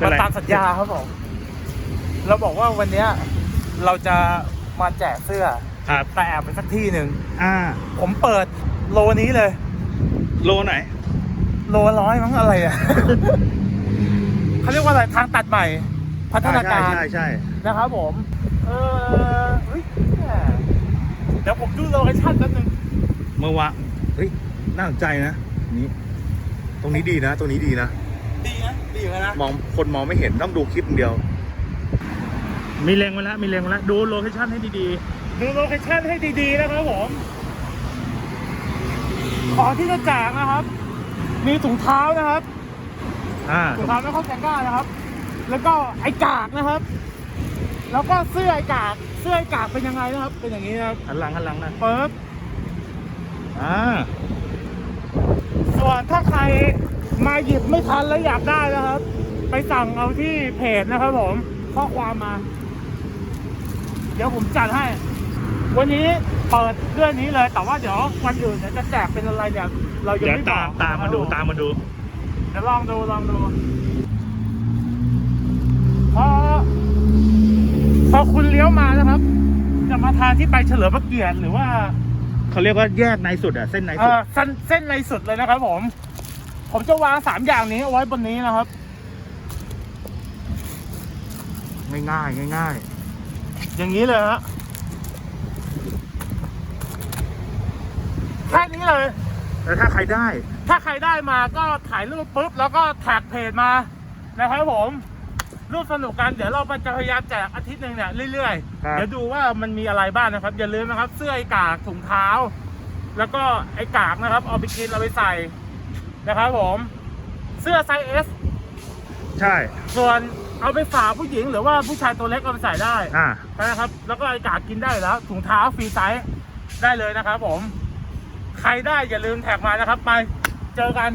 เป็นมาไรตามสัญญาครับผม เราบอกว่าวันเนี้ยเราจะมาแจกเสื้อ ครับ แต่แอบไปสักที่หนึ่ง อ่า ผมเปิดโลนี้เลย โลไหน โลร้อยมั้งอะไรอะ เขาเรียกว่าอะไรทางตัดใหม่ พัฒนาการใช่ใช่นะครับผม เออเฮ้ยเนี่ยเดี๋ยวผมดูโลเคชั่นแป๊บนึง เมื่อวานเฮ้ย น่าสนใจนะ นี่ ตรงนี้ดีนะ ตรงนี้ดีนะ ดีนะดีเหมือนกันนะมองคนมองไม่เห็นต้องดูคลิปอย่างเดียว มีเลงมาแล้วมีเลงมาแล้วดูโลเคชั่นให้ดีดูโลเคชั่นให้ดีๆนะครับผมของที่จะแจกนะครับ มีถุงเท้านะครับๆอ่าถุงเท้าไม่เข้าแกงก้านะครับ แล้วก็ไอ้กากนะครับ แล้วก็เสื้อไอ้กากเสื้อไอ้กากเป็นยังไงนะครับ เป็นอย่างนี้นะครับหันหลังหันหลังนะเปิบอ่าส่วนถ้าใคร มาหยิบไม่ทันแล้วอยากได้นะครับ ไปสั่งเอาที่เพจนะครับผม ข้อความมา เดี๋ยวผมจัดให้ วันนี้เปิดเรื่องนี้เลย แต่ว่าเดี๋ยววันอื่นเนี่ยจะแจกเป็นอะไรเนี่ยเรายังเดี๋ยวไม่บตาอมกตามมาดูตามมาดู เดี๋ยวลองดูลองดูพอพอคุณเลี้ยวมานะครับ จะมาทางที่ไปเฉลิมพระเกียรติหรือว่า เขาเรียกว่าแยกในสุดอะเส้นในเอสุด อเส้นเส้นในสุดเลยนะครับผม ผมจะวางสามอย่างนี้เอาไว้บนนี้นะครับ ง่ายง่ายง่ายอย่างนี้เลยฮะแค่นี้เลยๆแล้วถ้าใครได้ ถ้าใครได้มาก็ถ่ายรูปปุ๊บแล้วก็แท็กเพจมานะครับผม รูปสนุกกันเดี๋ยวเราจะพยายามแจกอาทิตย์หนึ่งเนี่ยเรื่อยครับๆเดี๋ยวดูว่ามันมีอะไรบ้างนะครับ อย่าลืมนะครับ เสื้อไอ้กากถุงเท้า แล้วก็ไอ้กากนะครับ เอาไปกินเอาไปใส่ นะครับผม เสื้อไซส์ S ใช่ ส่วนเอาไปฝากผู้หญิงหรือว่าผู้ชายตัวเล็กเอาไปใส่ได้อ่า นะครับ แล้วก็ไอ้กากกินได้อยู่แล้วถุงเท้าฟรีไซส์ได้เลยนะครับผม ใครได้อย่าลืมแท็กมานะครับ ไปเจอกัน